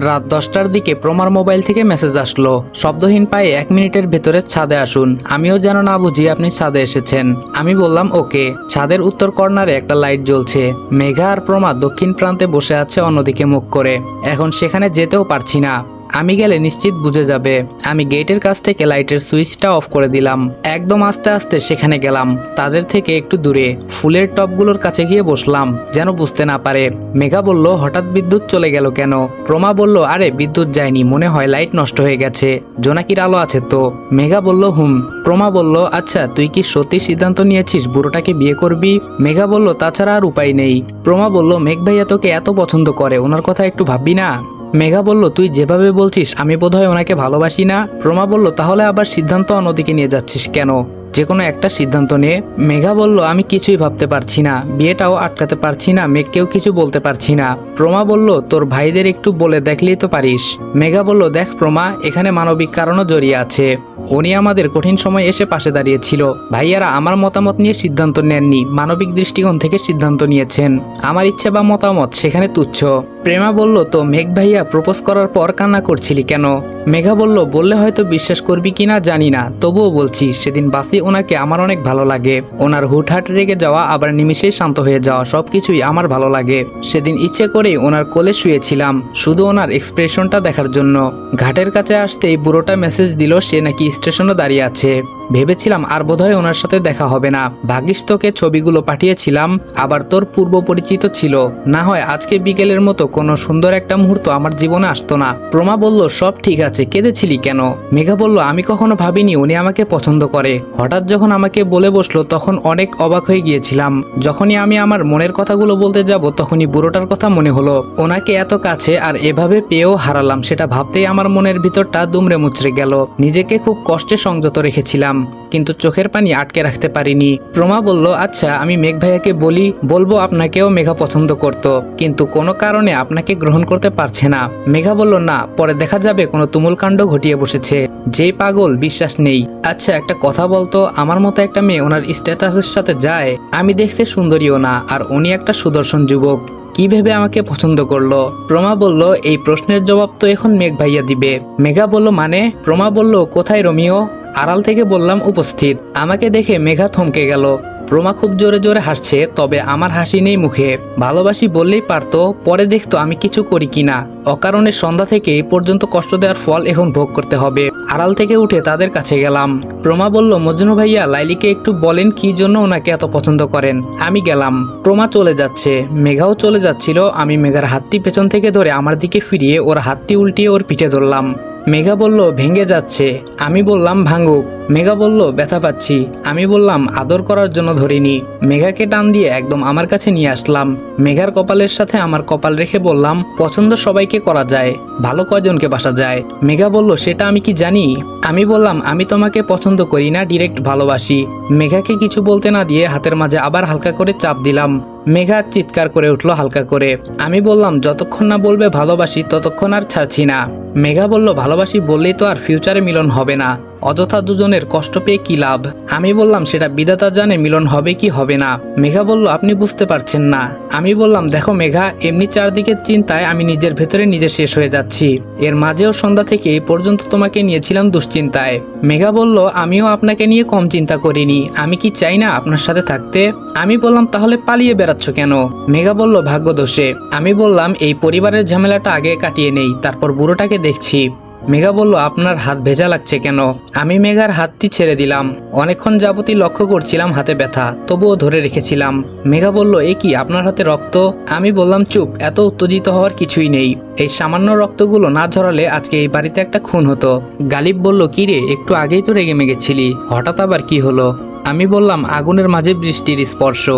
রাত দশটার দিকে প্রমার মোবাইল থেকে মেসেজ আসলো। শব্দহীন পায়ে এক মিনিটের ভেতরে ছাদে আসুন। আমিও যেন না বুঝি আপনি ছাদে এসেছেন। আমি বললাম, ওকে। ছাদের উত্তর কর্নারে একটা লাইট জ্বলছে। মেঘা আর প্রমা দক্ষিণ প্রান্তে বসে আছে অন্যদিকে মুখ করে। এখন সেখানে যেতেও পারছি না। আমি গেলে নিশ্চিত বুঝে যাবে। আমি গেটের কাছ থেকে লাইটের সুইচটা অফ করে দিলাম। একদম আস্তে আস্তে সেখানে গেলাম। তাদের থেকে একটু দূরে, ফুলের টপগুলোর কাছে গিয়ে বসলাম, যেন বুঝতে না পারে। মেঘা বলল, হঠাৎ বিদ্যুৎ চলে গেল কেন? প্রমা বলল, আরে, বিদ্যুৎ যায়নি, মনে হয় লাইট নষ্ট হয়ে গেছে। জোনাকির আলো আছে তো? মেঘা বলল, হুম। প্রমা বলল আচ্ছা তুই কি সত্যি সিদ্ধান্ত নিয়েছিস বুড়োটাকে বিয়ে করবি? মেঘা বলল, তাছাড়া আর উপায় নেই। প্রমা বলল, মেঘ ভাইয়া তোকে এত পছন্দ করে, ওনার কথা একটু ভাববি না? মেঘা বলল, তুই যেভাবে বলছিস, আমি বোধহয় ওনাকে ভালোবাসি না। প্রমা বলল, তাহলে আবার সিদ্ধান্ত অন্যদিকে নিয়ে যাচ্ছিস কেন? যে কোনো একটা সিদ্ধান্ত নে। মেঘা বলল, আমি কিছুই ভাবতে পারছি না। বিয়েটাও আটকাতে পারছি না, মেঘকেও কিছু বলতে পারছি না। প্রমা বলল, তোর ভাইদের একটু বলে দেখলেই তো পারিস। মেঘা বলল, দেখ প্রমা এখানে মানবিক কারণও জড়িয়ে আছে। উনি আমাদের কঠিন সময় এসে পাশে দাঁড়িয়েছিল। ভাইয়ারা আমার মতামত নিয়ে সিদ্ধান্ত নেননি, মানবিক দৃষ্টিকোণ থেকে সিদ্ধান্ত নিয়েছেন। আমার ইচ্ছে বা মতামত সেখানে তুচ্ছ। প্রেমা বলল, তো মেঘ ভাইয়া, প্রপোজ করার পর কান্না করছিলি কেন? মেঘা বলল, বললে হয়তো বিশ্বাস করবি কিনা জানি না, তবুও বলছি, সেদিন বাসি ওনাকে আমার অনেক ভালো লাগে। ওনার হুটহাট রেগে যাওয়া, আবার নিমিষেই শান্ত হয়ে যাওয়া, সবকিছুই আমার ভালো লাগে। সেদিন ইচ্ছে করেই ওনার কোলে শুয়েছিলাম, শুধু ওনার এক্সপ্রেশনটা দেখার জন্য। ঘাটের কাছে আসতেই বুড়োটা মেসেজ দিল, সে নাকি স্টেশনে দাঁড়িয়ে আছে। ভেবেছিলাম আর বোধহয় ওনার সাথে দেখা হবে না। ভাগ্যিস তোকে ছবিগুলো পাঠিয়েছিলাম, আবার তোর পূর্ব পরিচিত ছিল। না হয় আজকে বিকেলের মতো কোনো সুন্দর একটা মুহূর্ত আমার জীবনে আসতো না। প্রমা বলল, সব ঠিক আছে, কেঁদেছিলি কেন? মেঘা বলল, আমি কখনো ভাবিনি উনি আমাকে পছন্দ করে। হঠাৎ যখন আমাকে বলে বসল, তখন অনেক অবাক হয়ে গিয়েছিলাম। যখনই আমি আমার মনের কথাগুলো বলতে যাব, তখনই বুড়োটার কথা মনে হলো। ওনাকে এত কাছে আর এভাবে পেয়েও হারালাম, সেটা ভাবতেই আমার মনের ভিতরটা দুমড়ে মুচড়ে গেল। নিজেকে খুব কষ্টে সংযত রেখেছিলাম। কিন্তু চোখের পানি আটকে রাখতে পারিনি। প্রমা বলল আচ্ছা আমি মেঘ ভাইয়াকে বলি, বলব আপনাকেও মেঘা পছন্দ করত, কিন্তু কোনো কারণে আপনাকে গ্রহণ করতে পারছে না। মেঘা বলল, না, পরে দেখা যাবে, কোনো তুমুল কাণ্ড ঘটিয়ে বসেছে। যেই পাগল, বিশ্বাস নেই। আচ্ছা একটা কথা বলতো, আমার মতো একটা মেয়ে ওনার স্ট্যাটাসের সাথে যায়, আমি দেখতে সুন্দরীও না, আর উনি একটা সুদর্শন যুবক, কি ভেবে আমাকে পছন্দ করল? প্রমা বলল, এই প্রশ্নের জবাব তো এখন মেঘ ভাইয়া দিবে। মেঘা বলল মানে? প্রমা বলল, কোথায় রোমিও? আড়াল থেকে বললাম, উপস্থিত। আমাকে দেখে মেঘা থমকে গেল। প্রমা খুব জোরে জোরে হাসছে, তবে আমার হাসি নেই মুখে। ভালোবাসি বললেই পারতো, পরে দেখতো আমি কিছু করি কিনা। অকারণে সন্ধ্যা থেকে এই পর্যন্ত কষ্ট দেওয়ার ফল এখন ভোগ করতে হবে। আড়াল থেকে উঠে তাদের কাছে গেলাম। প্রমা বলল, মজনু ভাইয়া, লাইলিকে একটু বলেন কি জন্য ওনাকে এত পছন্দ করেন? আমি গেলাম। প্রমা চলে যাচ্ছে। মেঘাও চলে যাচ্ছিল। আমি মেঘার হাতটি পেছন থেকে ধরে আমার দিকে ফিরিয়ে ওর হাতটি উল্টিয়ে ওর পিঠে ধরলাম। মেঘা বলল, ভেঙে যাচ্ছে। আমি বললাম, ভাঙুক। মেঘা বলল, ব্যথা পাচ্ছি। আমি বললাম, আদর করার জন্য ধরিনি। মেঘাকে টান দিয়ে একদম আমার কাছে নিয়ে আসলাম। মেঘার কপালের সাথে আমার কপাল রেখে বললাম, পছন্দ সবাইকে করা যায়, ভালো কয়জনকে বাসা যায়? মেঘা বলল, সেটা আমি কি জানি? আমি বললাম, আমি তোমাকে পছন্দ করি না, ডিরেক্ট ভালোবাসি। মেঘাকে কিছু বলতে না দিয়ে হাতের মাঝে আবার হালকা করে চাপ দিলাম। মেঘা চিৎকার করে উঠল হালকা করে। আমি বললাম, যতক্ষণ না বলবে ভালোবাসি, ততক্ষণ আর ছাড়ছি না। মেঘা বলল, ভালোবাসি বললেই তো আর ফিউচারে মিলন হবে না। অযথা দুজনের কষ্ট পেয়ে কি লাভ? আমি বললাম, সেটা বিধাতা জানে মিলন হবে কি হবে না। মেঘা বলল, আপনি বুঝতে পারছেন না। আমি বললাম, দেখো মেঘা, এমনি চারদিকের চিন্তায় আমি নিজের ভেতরে নিজে শেষ হয়ে যাচ্ছি। এর মাঝেও সন্ধ্যা থেকে এই পর্যন্ত তোমাকে নিয়েছিলাম দুশ্চিন্তায়। মেঘা বলল, আমিও আপনাকে নিয়ে কম চিন্তা করিনি। আমি কি চাই না আপনার সাথে থাকতে? আমি বললাম, তাহলে পালিয়ে বেড়াচ্ছ কেন? মেঘা বলল ভাগ্য দোষে আমি বললাম, এই পরিবারের ঝামেলাটা আগে কাটিয়ে নেই, তারপর বুড়োটাকে দেখছি। মেঘা বলল, আপনার হাত ভেজা লাগছে কেন? আমি মেঘার হাতটি ছেড়ে দিলাম। অনেকক্ষণ যাবতই লক্ষ্য করছিলাম হাতে ব্যথা, তবুও ধরে রেখেছিলাম। মেঘা বলল, এ কি, আপনার হাতে রক্ত? আমি বললাম, চুপ, এত উত্তেজিত হওয়ার কিছুই নেই। এই সামান্য রক্তগুলো না ঝরালে আজকে এই বাড়িতে একটা খুন হতো। গালিব বলল, কি রে, একটু আগেই তো রেগে মেগেছিলি, হঠাৎ আবার কি হলো? আমি বললাম, আগুনের মাঝে বৃষ্টির স্পর্শ।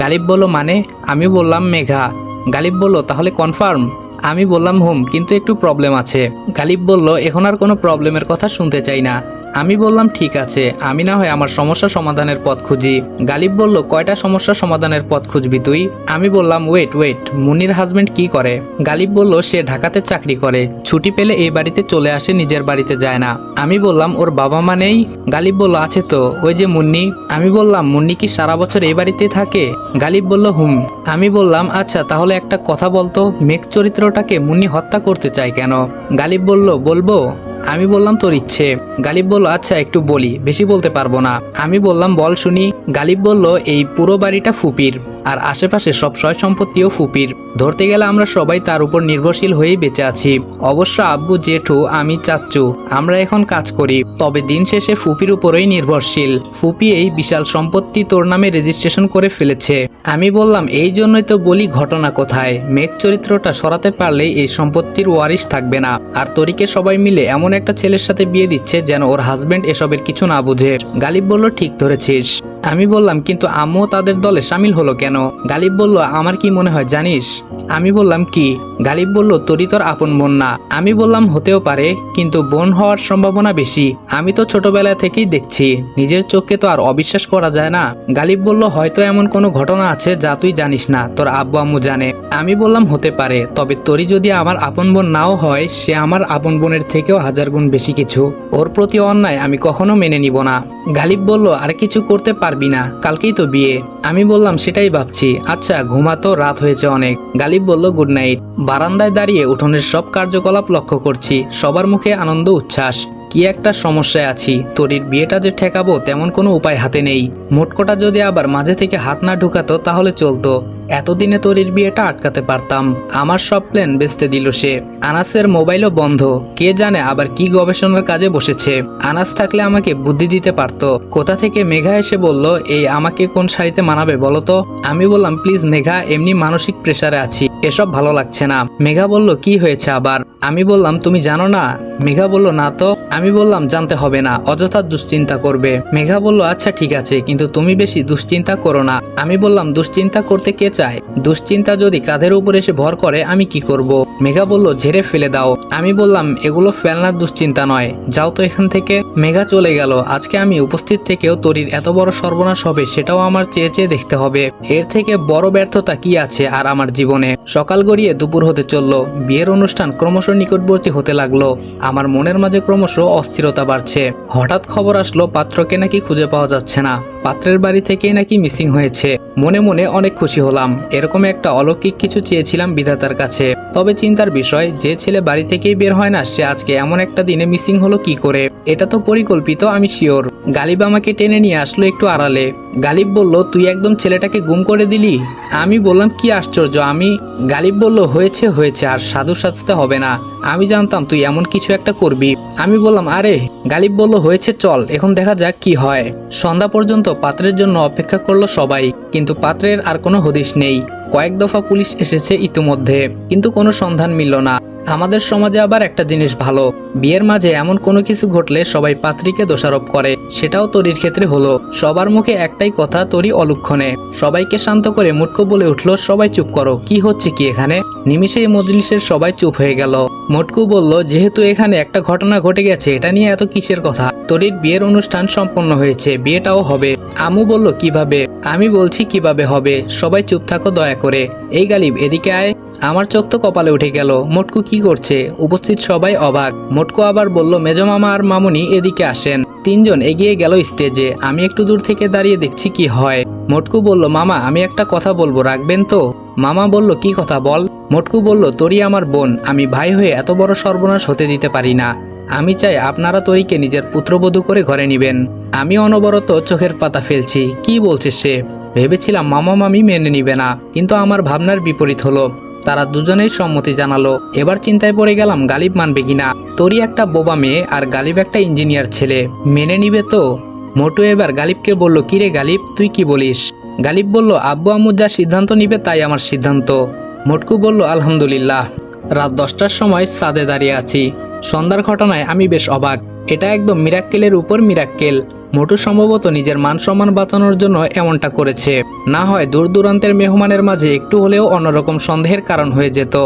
গালিব বলল মানে? আমি বললাম, মেঘা। গালিব বলল, তাহলে কনফার্ম। আমি বললাম, হুম, কিন্তু একটু প্রবলেম আছে। গালিব বলল, এখন আর কোনো প্রবলেমের কথা শুনতে চাই না। আমি বললাম, ঠিক আছে। আমি না হয় আমার সমস্যা সমাধানের পথ খুঁজি। গালিব বলল, কয়টা সমস্যা সমাধানের পথ খুঁজবি তুই? আমি বললাম, ওয়েট ওয়েট মুন্নির হাজবেন্ড কি করে? গালিব বলল, সে ঢাকাতে চাকরি করে। ছুটি পেলে এই বাড়িতে চলে আসে, নিজের বাড়িতে যায় না। আমি বললাম, ওর বাবা মা নেই? গালিব বলল, আছে তো। ওই যে মুন্নি। আমি বললাম, মুন্নি কি সারা বছর এই বাড়িতে থাকে? গালিব বলল, হুম। আমি বললাম আচ্ছা তাহলে একটা কথা বলতো, মেঘ চরিত্রটাকে মুন্নি হত্যা করতে চায় কেন? গালিব বলল, বলব। আমি বললাম, তোর ইচ্ছে। গালিব বলল আচ্ছা একটু বলি, বেশি বলতে পারব না। আমি বললাম, বল শুনি। গালিব বলল, এই পুরো বাড়িটা ফুপির। আর আশেপাশে সব সয় সম্পত্তিও ফুপির। ধরতে গেলে আমরা সবাই তার উপর নির্ভরশীল হয়েই বেঁচে আছি। অবশ্য আব্বু জেঠু, আমি চাচ্চু আমরা এখন কাজ করি, তবে দিন শেষে ফুপির উপরেই নির্ভরশীল। ফুপি এই বিশাল সম্পত্তি তোর নামে রেজিস্ট্রেশন করে ফেলেছে। আমি বললাম, এই জন্যই তো বলি ঘটনা কোথায়? মেঘ চরিত্রটা সরাতে পারলেই এই সম্পত্তির ওয়ারিশ থাকবে না। আর তরিকে সবাই মিলে এমন একটা ছেলের সাথে বিয়ে দিচ্ছে যেন ওর হাজবেন্ড এসবের কিছু না বুঝে। গালিব বলল, ঠিক ধরেছিস। আমি বললাম, কিন্তু আম্মু তাদের দলে সামিল হলো কেন? গালিব বলল, আমার কি মনে হয় জানিস? আমি বললাম, কি? গালিব বলল, তোরই তোর আপন বোন না। আমি বললাম, হতেও পারে, কিন্তু বোন হওয়ার সম্ভাবনা বেশি। আমি তো ছোটবেলা থেকেই দেখছি, নিজের চোখকে তো আর অবিশ্বাস করা যায় না। গালিব বলল, হয়তো এমন কোনো ঘটনা আছে যা তুই জানিস না, তোর আব্বু আম্মু জানে। আমি বললাম, হতে পারে, তবে তোরই যদি আমার আপন বোন নাও হয়, সে আমার আপন বোনের থেকেও হাজার গুণ বেশি কিছু। ওর প্রতি অন্যায় আমি কখনো মেনে নিব না। গালিব বলল, আর কিছু করতে পারবি না, কালকেই তো বিয়ে। আমি বললাম, সেটাই ভাবছি। আচ্ছা ঘুমাতো রাত হয়েছে অনেক। গালিব বলল, গুড নাইট। বারান্দায় দাঁড়িয়ে উঠোনের সব কার্যকলাপ লক্ষ্য করছি। সবার মুখে আনন্দ, উচ্ছ্বাস। কি একটা সমস্যায় আছি? তোরির বিয়েটা যে ঠেকাবো তেমন কোনো উপায় হাতে নেই। মোটকোটা যদি আবার মাঝে থেকে হাত না ঢুকাতো তাহলে চলতো। এতদিনে তোরির বিয়েটা আটকাতে পারতাম। আমার সব প্ল্যান বেচতে দিল সে। আনাসের মোবাইলও বন্ধ। কে জানে আবার কি গবেষণার কাজে বসেছে। আনাস থাকলে আমাকে বুদ্ধি দিতে পারতো। কোথা থেকে মেঘা এসে বলল, এই আমাকে কোন শাড়িতে মানাবে বলো তো? আমি বললাম, প্লিজ মেঘা, এমনি মানসিক প্রেসারে আছি। এসব ভালো লাগছে না। মেঘা বলল, কি হয়েছে আবার? আমি বললাম, তুমি জানো না? মেঘা বলল, না তো। আমি বললাম, জানতে হবে না, অযথা দুশ্চিন্তা করবে। মেঘা বলল আচ্ছা ঠিক আছে, কিন্তু তুমি বেশি দুশ্চিন্তা করো না। আমি বললাম, দুশ্চিন্তা করতে কে চায়? দুশ্চিন্তা যদি কাঁধের উপর এসে ভর করে, আমি কি করব? মেঘা বলল, ঝেড়ে ফেলে দাও। আমি বললাম, এগুলো ফেলনার দুশ্চিন্তা নয়, যাও তো এখান থেকে। মেঘা চলে গেল। আজকে আমি উপস্থিত থেকেও তরির এত বড় সর্বনাশ হবে, সেটাও আমার চেয়ে চেয়ে দেখতে হবে। এর থেকে বড় ব্যর্থতা কি আছে আর আমার জীবনে? সকাল গড়িয়ে দুপুর হতে চলল। বিয়ের অনুষ্ঠান ক্রমশ নিকটবর্তী হতে লাগল। আমার মনের মাঝে ক্রমশ অস্থিরতা বাড়ছে। হঠাৎ খবর আসলো, পাত্রকে নাকি খুঁজে পাওয়া যাচ্ছে না। পাত্রের বাড়ি থেকেই নাকি মিসিং হয়েছে। মনে মনে অনেক খুশি হলাম। এরকম একটা অলৌকিক কিছু চেয়েছিলাম বিধাতার কাছে। তবে চিন্তার বিষয়, যে ছেলে বাড়ি থেকেই বের হয় না, সে আজকে এমন একটা দিনে মিসিং হলো কি করে? এটা তো পরিকল্পিত, আমি শিওর গালিব আমাকে টেনে নিয়ে আসলো একটু আড়ালে। গালিব বলল, তুই একদম ছেলেটাকে গুম করে দিলি? আমি বললাম, কি আশ্চর্য, আমি গালিব বলল, হয়েছে হয়েছে, আর সাধু সাজতে হবে না। আমি জানতাম তুই এমন কিছু একটা করবি। আমি বললাম, আরে। গালিব বলল, হয়েছে, চল, এখন দেখা যাক কি হয়। সন্ধ্যা পর্যন্ত পাত্রের জন্য অপেক্ষা করল সবাই, কিন্তু পাত্রের আর কোনো হদিশ নেই। কয়েক দফা পুলিশ এসেছে ইতিমধ্যে, কিন্তু কোনো সন্ধান মিলল না। আমাদের সমাজে আবার একটা জিনিস ভালো বিয়ের মাঝে এমন কোনো কিছু ঘটলে সবাই পাত্রীকে দোষারোপ করে, সেটাও তরির ক্ষেত্রে হলো। সবার মুখে একটাই কথা, তরি অলুক্ষণে। সবাইকে শান্ত করে মুটকো বলে উঠল, সবাই চুপ করো, কি হচ্ছে কি এখানে? নিমিষেই মজলিসের সবাই চুপ হয়ে গেল। মোটকু বলল, যেহেতু এখানে একটা ঘটনা ঘটে গেছে, এটা নিয়ে এত কিসের কথা? তরির বিয়ের অনুষ্ঠান সম্পন্ন হয়েছে, বিয়েটাও হবে। আমু বলল, কীভাবে? আমি বলছি, কীভাবে হবে? সবাই চুপ থাকো, দয়া করে। এই গালিব, এদিকে আয়। আমার চোখ তো কপালে উঠে গেল। মোটকু কি করছে? উপস্থিত সবাই অবাক। মোটকু আবার বলল মেজমামা আর মামুনি এদিকে আসেন। তিনজন এগিয়ে গেল স্টেজে। আমি একটু দূর থেকে দাঁড়িয়ে দেখছি কি হয়। মোটকু বলল, মামা, আমি একটা কথা বলব, রাখবেন তো? মামা বলল, কি কথা বল? মোটকু বলল, তোরই আমার বোন। আমি ভাই হয়ে এত বড় সর্বনাশ হতে দিতে পারি না। আমি চাই আপনারা তরিকে নিজের পুত্রবধূ করে ঘরে নেবেন। আমি অনবরত চোখের পাতা ফেলছি। কি বলছে সে? ভেবেছিলাম মামা মামি মেনে নিবে না। কিন্তু আমার ভাবনার বিপরীত হলো। তারা দুজনেই সম্মতি জানালো। এবার চিন্তায় পড়ে গেলাম গালিব মানবে কিনা। তোরই একটা বোবা মেয়ে আর গালিব একটা ইঞ্জিনিয়ার ছেলে। মেনে নিবে তো। মোটু এবার গালিবকে বলল, কিরে গালিব, তুই কি বলিস? গালিব বলল, আব্বু আম্মু যা সিদ্ধান্ত নিবে তাই আমার সিদ্ধান্ত। মোটকু বলল, আলহামদুলিল্লাহ। রাত দশটার সময় সাদে দাঁড়িয়ে আছি। সন্ধ্যার ঘটনায় আমি বেশ অবাক। এটা একদম মিরাক্কেলের উপর মিরাক্কেল। মোটু সম্ভবত নিজের মান সম্মান বাঁচানোর জন্য এমনটা করেছে। না হয় দূর দূরান্তের মেহমানের মাঝে একটু হলেও অন্যরকম সন্দেহের কারণ হয়ে যেত।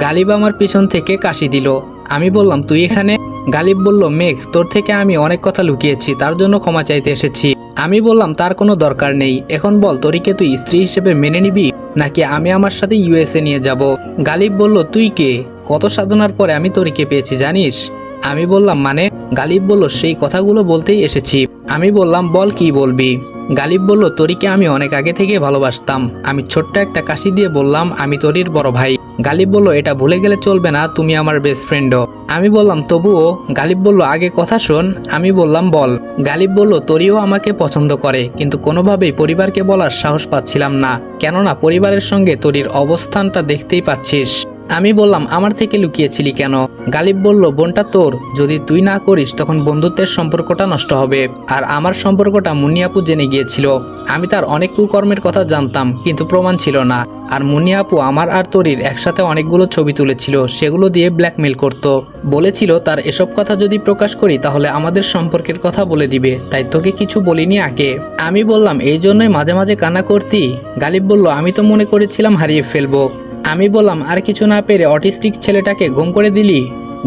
গালিব আমার পিছন থেকে কাশি দিল। আমি বললাম, তুই এখানে? গালিব বলল, মেঘ, তোর থেকে আমি অনেক কথা লুকিয়েছি, তার জন্য ক্ষমা চাইতে এসেছি। আমি বললাম, তার কোনো দরকার নেই। এখন বল, তোরিকে তুই স্ত্রী হিসেবে মেনে নিবি, নাকি আমি আমার সাথে ইউএসএ নিয়ে যাব? গালিব বলল, তুই কে? কত সাধনার পরে আমি তরিকে পেয়েছি, জানিস? আমি বললাম মানে? গালিব বলল, সেই কথাগুলো বলতেই এসেছি। আমি বললাম, বল কি বলবি? গালিব বলল, তরিকে আমি অনেক আগে থেকে ভালোবাসতাম। আমি ছোট্ট একটা কাশি দিয়ে বললাম, আমি তরির বড় ভাই। গালিব বলল, এটা ভুলে গেলে চলবে না, তুমি আমার বেস্ট ফ্রেন্ডও আমি বললাম, তবুও? গালিব বলল, আগে কথা শোন। আমি বললাম, বল। গালিব বলল, তরিও আমাকে পছন্দ করে, কিন্তু কোনোভাবেই পরিবারকে বলার সাহস পাচ্ছিলাম না। কেননা পরিবারের সঙ্গে তরির অবস্থানটা দেখতেই পাচ্ছিস। আমি বললাম, আমার থেকে লুকিয়েছিলি কেন? গালিব বলল, বোনটা তোর। যদি তুই না করিস, তখন বন্ধুত্বের সম্পর্কটা নষ্ট হবে। আর আমার সম্পর্কটা মুনিয়াপু জেনে গিয়েছিল। আমি তার অনেক কুকর্মের কথা জানতাম, কিন্তু প্রমাণ ছিল না। আর মুনিয়াপু আমার আর তরির একসাথে অনেকগুলো ছবি তুলেছিল, সেগুলো দিয়ে ব্ল্যাকমেল করত। বলেছিল, তার এসব কথা যদি প্রকাশ করি, তাহলে আমাদের সম্পর্কের কথা বলে দিবে। তাই তোকে কিছু বলিনি আগে। আমি বললাম, এই জন্যই মাঝে মাঝে কান্না করতি? গালিব বলল, আমি তো মনে করেছিলাম হারিয়ে ফেলব। আমি বললাম, আর কিছু না পেরে অটিস্টিক ছেলেটাকে ঘুম করে দিলি?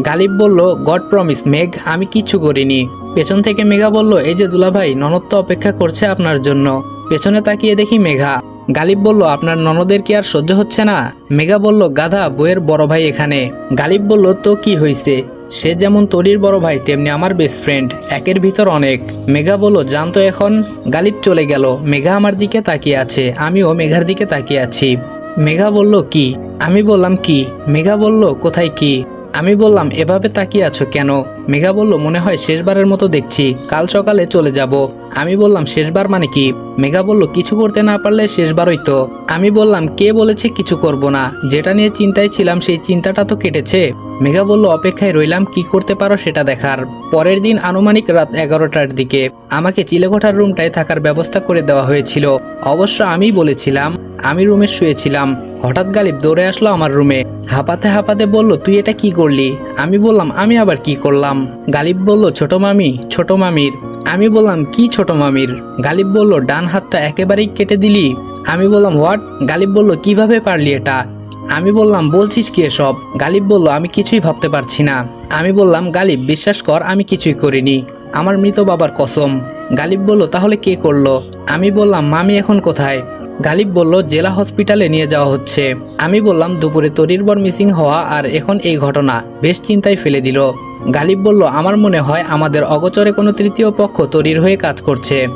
গালিব বলল গড প্রমিস মেঘ, আমি কিচ্ছু করিনি। পেছন থেকে মেঘা বলল, এই যে দুলাভাই, ননদ তো অপেক্ষা করছে আপনার জন্য। পেছনে তাকিয়ে দেখি মেঘা। গালিব বলল, আপনার ননদের কি আর সহ্য হচ্ছে না? মেঘা বলল, গাধা বইয়ের বড় ভাই এখানে। গালিব বলল, তো কি হয়েছে সে যেমন তরির বড় ভাই, তেমনি আমার বেস্ট ফ্রেন্ড একের ভিতর অনেক। মেঘা বলল জানতো এখন? গালিব চলে গেল। মেঘা আমার দিকে তাকিয়ে আছে, আমিও মেঘার দিকে তাকিয়ে আছি। মেঘা বলল, কি? আমি বললাম, কি? মেঘা বলল, কোথায় কি? আমি বললাম, এভাবে তাকিয়ে আছো কেন? মেঘা বলল, মনে হয় শেষবারের মতো দেখছি। কাল সকালে চলে যাব। আমি বললাম, শেষবার মানে কি? মেঘা বলল, কিছু করতে না পারলে শেষবারই তো। আমি বললাম, কে বলেছে কিছু করব না? যেটা নিয়ে চিন্তায় ছিলাম, সেই চিন্তাটা তো কেটেছে। মেঘা বলল, অপেক্ষায় রইলাম, কি করতে পারো সেটা দেখার। পরের দিন আনুমানিক রাত এগারোটার দিকে আমাকে চিলেকোঠার রুমটায় থাকার ব্যবস্থা করে দেওয়া হয়েছিল। অবশ্য আমি বলেছিলাম আমি রুমে শুয়েছিলাম। হঠাৎ গালিব দৌড়ে আসলো আমার রুমে। হাঁপাতে হাঁপাতে বলল, তুই এটা কি করলি? আমি বললাম, আমি আবার কি করলাম? গালিব বলল, ছোট মামি, ছোট মামির। আমি বললাম, কি ছোট মামির? গালিব বলল, ডান হাতটা একেবারেই কেটে দিলি। আমি বললাম, হোয়াট? গালিব বলল, কীভাবে পারলি এটা? আমি বললাম, বলছিস কি এসব? গালিব বলল, আমি কিছুই ভাবতে পারছি না। আমি বললাম, গালিব, বিশ্বাস কর, আমি কিছুই করিনি। আমার মৃত বাবার কসম। গালিব বলল, তাহলে কে করল? আমি বললাম, মামি এখন কোথায়? গালিব বলল, জেলা হসপিটালে নিয়ে যাওয়া হচ্ছে। আমি বললাম, দুপুরে তরির বর মিসিং হওয়া আর এখন এই ঘটনা। বেশ চিন্তায় ফেলে দিল। গালিব বলল, আমার মনে হয় আমাদের অগচরে কোনো তৃতীয় পক্ষ তরির হয়ে কাজ করছে।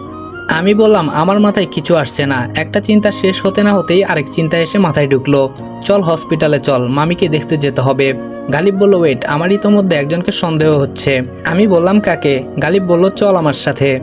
আমি বললাম, আমার মাথায় কিছু আসছে না। একটা চিন্তা শেষ হতে না হতেই আরেক চিন্তা এসে মাথায় ঢুকলো। চল হসপিটালে চল, মামিকে দেখতে যেতে হবে। গালিব বলল, ওয়েট আমার ইতোমধ্যে একজনকে সন্দেহ হচ্ছে। আমি বললাম, কাকে? গালিব বলল, চল আমার সাথে।